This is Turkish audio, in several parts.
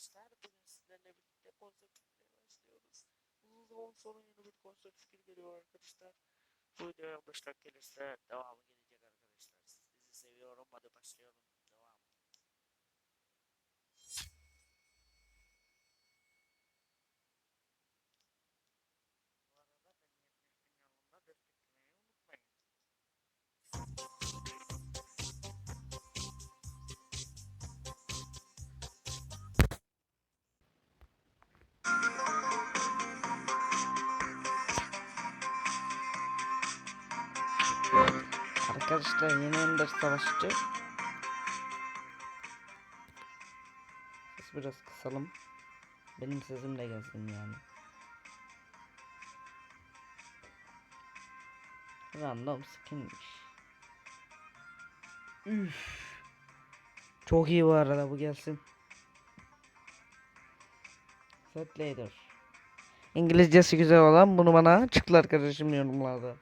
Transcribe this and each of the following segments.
arkadaşlar. Bugün sizlerle birlikte konsept fikirle başlıyoruz. Uzun zaman sonra yeni bir konsept fikir geliyor arkadaşlar. Bu videoya 15 dakika gelirse devamı gelecek arkadaşlar. Sizi seviyorum. Hadi başlayalım. Arkadaşlar yeni Ender Savaşçı. Sesi biraz kısalım. Benim sesimle gelsin yani. Random skinmiş. Üf. Çok iyi bu arada bu gelsin. Set Later. İngilizcesi güzel olan bunu bana açıkla arkadaşım yorumlarda.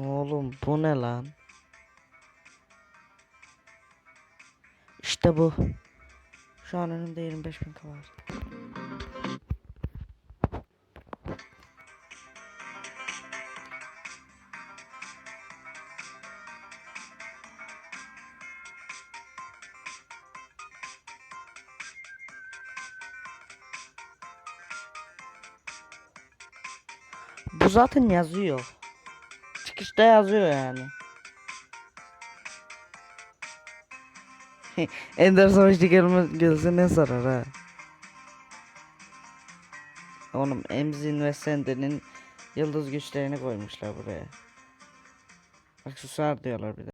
Oğlum bu ne lan? İşte bu. Şu an önümde 25 bin var. Bu zaten yazıyor. Çıkışta yazıyor yani. Ender Savaş'ta gelme, gelse ne sarar ha. Oğlum Emzin ve Sende'nin yıldız güçlerini koymuşlar buraya. Aksesuar diyorlar bir de.